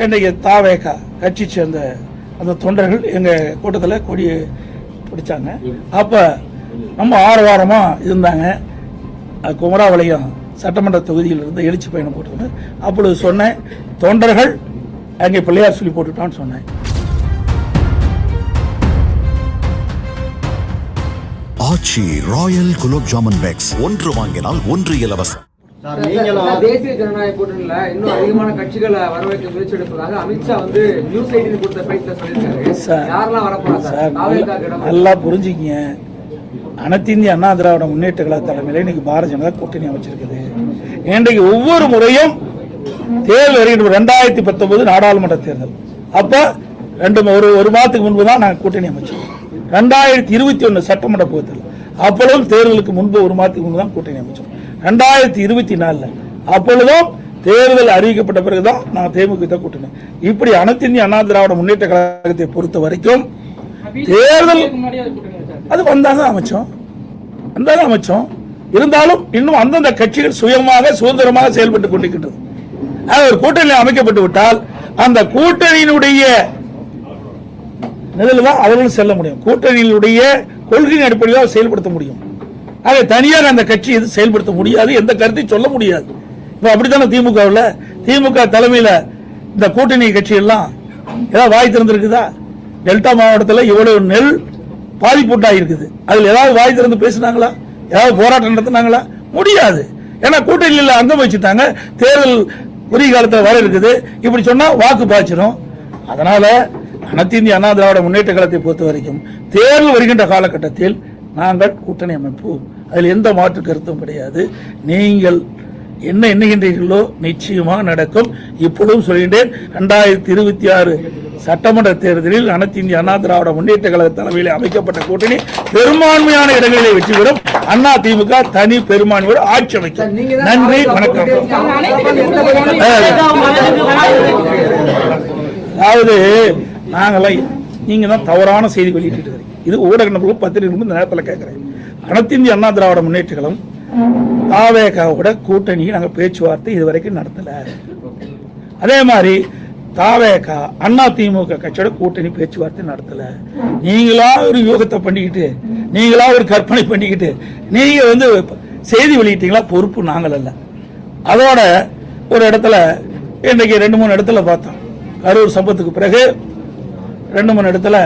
இன்றைக்கு தாவேகா கட்சி சேர்ந்த அந்த தொண்டர்கள் எங்கள் கூட்டத்தில் கொடி பிடிச்சாங்க. அப்போ ரொம்ப ஆரவாரமாக இருந்தாங்க. குமராவளையம் சட்டமன்ற தொகுதியில் இருந்து எழுச்சி பயணம் போட்டிருந்தேன் அப்பொழுது சொன்னேன். தொண்டர்கள் அங்கே பிள்ளையார் சொல்லி போட்டுட்டான்னு சொன்னேன். ஆச்சி ராயல் குலோப் ஜாமன் பேக்ஸ் ஒன்று வாங்கினால் ஒன்று இலவசம். தேசிய ஜனநாயக கூட்டணியில இன்னும் அதிகமான கட்சிகளை வரவேற்க முயற்சி எடுப்பதாக அமித்ஷா வந்து நியூஸ் எயிட்டின் கொடுத்த பேட்டில் சொல்லியிருக்காரு. யாரெல்லாம் நல்லா- இடம் நல்லா புரிஞ்சுக்கிங்க. அனைத்து இந்திய அண்ணா திராவிட முன்னேற்ற கழக தலைமையில இன்னைக்கு பாரதிய ஜனதா கூட்டணி அமைச்சிருக்குது. இன்றைக்கு ஒவ்வொரு முறையும் தேர்தல் வருகின்ற ரெண்டாயிரத்தி பத்தொன்பது நாடாளுமன்ற தேர்தல். அப்ப ரெண்டு ஒரு ஒரு மாதத்துக்கு முன்பு தான் நாங்கள் கூட்டணி அமைச்சோம். ரெண்டாயிரத்தி இருபத்தி ஒன்று சட்டமன்ற தேர்தல். அப்பொழுதும் தேர்தலுக்கு முன்பு ஒரு மாதத்துக்கு முன்பு தான் கூட்டணி அமைச்சோம். ரெண்டாயிரத்தி இருபத்தி நாலுல. அப்பொழுதும் தேர்தல் அறிவிக்கப்பட்ட பிறகுதான் நாங்கள் தேமுதிக தான் கூட்டணி இப்படி அனைத்து இந்திய அண்ணா திராவிட முன்னேற்ற கழகத்தை பொறுத்த வரைக்கும் தேர்தல் அது வந்தாங்க அமைச்சோம். வந்தாங்க அமைச்சோம். இருந்தாலும் இன்னும் அந்தந்த கட்சிகள் சுயமாக சுதந்திரமாக செயல்பட்டு கொண்டிருக்கின்றது. ஒரு கூட்டணி அமைக்கப்பட்டு விட்டால் அந்த கூட்டணியினுடைய இதில் தான் அவர்களும் செல்ல முடியும். கூட்டணியினுடைய கொள்கையின் அடிப்படையில் செயல்படுத்த முடியும். ஆக தனியாக அந்த கட்சி இது செயல்படுத்த முடியாது எந்த கருத்தையும் சொல்ல முடியாது. இப்போ அப்படித்தானே திமுகவில்? திமுக தலைமையில் இந்த கூட்டணி கட்சியெல்லாம் ஏதாவது வாய் திறந்துருக்குதா? டெல்டா மாவட்டத்தில் இவ்வளவு நெல் பாதிப்புட்டாக இருக்குது அதில் ஏதாவது வாய் திறந்து பேசினாங்களா? ஏதாவது போராட்டம் நடத்தினாங்களா? முடியாது. ஏன்னா கூட்டணியில் அங்கம் வச்சுட்டாங்க. தேர்தல் உரிய காலத்தில் வர இருக்குது. இப்படி சொன்னால் வாக்கு பாய்ச்சிரும். அதனால் அனைத்து இந்திய அண்ணா திராவிட முன்னேற்ற காலத்தை பொறுத்த வரைக்கும் தேர்தல் வருகின்ற காலகட்டத்தில் நாங்கள் கூட்டணி அமைப்போம். அதில் எந்த மாற்று கருத்தும் கிடையாது. நீங்கள் என்ன எண்ணுகின்றீர்களோ நிச்சயமாக நடக்கும். இப்பொழுதும் சொல்கின்றேன் ரெண்டாயிரத்தி இருபத்தி ஆறு சட்டமன்ற தேர்தலில் அனைத்து இந்திய அண்ணா திராவிட முன்னேற்ற கழக தலைமையில் அமைக்கப்பட்ட கூட்டணி பெரும்பான்மையான இடங்களிலே வெற்றி பெறும். அண்ணா திமுக தனி பெரும்பான்மையோடு ஆட்சி அமைக்கும். நன்றி வணக்கம். அதாவது நாங்களாம் நீங்க தான் தவறான செய்தி வெளியிட்டு இது ஊடக நபர்கள் பத்திரிகை இந்த நேரத்தில் கேட்கிறேன் அனைத்திந்திய அண்ணா திராவிட முன்னேற்றங்களும் தாவேகாவோட கூட்டணியை நாங்கள் பேச்சுவார்த்தை இது வரைக்கும் நடத்தலை. அதே மாதிரி தாவேகா அண்ணா திமுக கட்சியோட கூட்டணி பேச்சுவார்த்தை நடத்தல. நீங்களா ஒரு யோகத்தை பண்ணிக்கிட்டு நீங்களா ஒரு கற்பனை பண்ணிக்கிட்டு நீங்க வந்து செய்தி வெளியிட்டீங்களா? பொறுப்பு நாங்கள் அல்ல. அதோட ஒரு இடத்துல இன்றைக்கு ரெண்டு மூணு இடத்துல பார்த்தோம். கரூர் சம்பத்துக்கு பிறகு ரெண்டு மூணு இடத்துல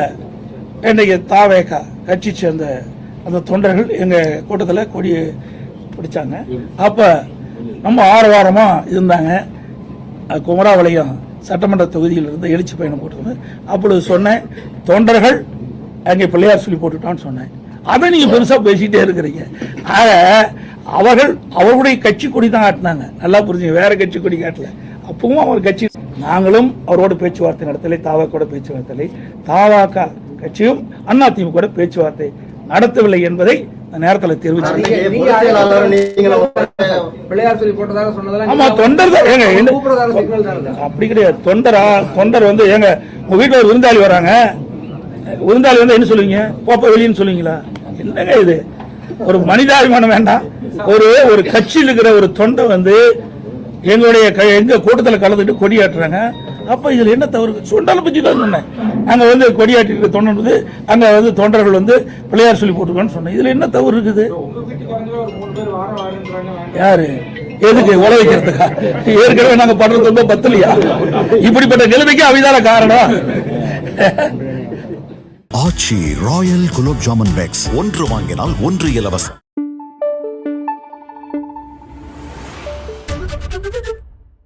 இன்றைக்கு தாவேகா கட்சி சேர்ந்த அந்த தொண்டர்கள் எங்கள் கூட்டத்தில் கொடி பிடிச்சாங்க. அப்போ ரொம்ப ஆரவாரமாக இருந்தாங்க. குமராவளையம் சட்டமன்ற தொகுதியில் இருந்து எழுச்சி பயணம் போட்டிருந்தேன் அப்பொழுது சொன்னேன் தொண்டர்கள் அங்கே பிள்ளையார் சொல்லி போட்டுட்டான்னு சொன்னேன். அதை நீங்கள் பெருசாக பேசிகிட்டே இருக்கிறீங்க. ஆக அவர்கள் அவருடைய கட்சி கொடி தான் காட்டினாங்க. நல்லா புரிஞ்சுங்க வேற கட்சி கொடி காட்டல. அப்பவும் அவர் கட்சி நாங்களும் அவரோட பேச்சுவார்த்தை நடத்தலை தாவாக்கோட பேச்சுவார்த்தை தாவாக்கா கட்சியும் அண்ணா திமுக பேச்சுவார்த்தை நடத்தவில்லை என்பதை நேரத்தில் இருக்கு. அப்படி கிடையாது. தொண்டரா தொண்டர் வந்து ஏங்க உங்க வீட்டுல ஒரு விருந்தாளி வராங்க. விருந்தாளி வந்து என்ன சொல்லுவீங்க? போப்ப வெளியன்னு சொல்லுவீங்களா? என்னங்க இது? ஒரு மனிதாபிமானம் வேண்டாம். ஒரு ஒரு கட்சியில் இருக்கிற ஒரு தொண்டை வந்து எங்களுடைய க- எங்க கூட்டத்தில் கலந்துட்டு கொடியாட்டுறாங்க அப்ப இதுல என்ன தவறு? சுண்டலை பற்றி தான் சொன்னேன். அங்க வந்து கொடியாட்டிட்டு தொண்டர் வந்து அங்க வந்து தொண்டர்கள் வந்து பிள்ளையார் சொல்லி போட்டுருக்கான்னு சொன்னேன். இதுல என்ன தவறு இருக்குது? யாரு? எதுக்கு உழ வைக்கிறதுக்கா ஏற்கனவே நாங்க படுறது ரொம்ப பத்தலையா? இப்படிப்பட்ட நிலைமைக்கு அவைதான காரணம். Aachi royal gulab jamun packs. ஒன்று வாங்கினால் ஒன்று இலவசம்.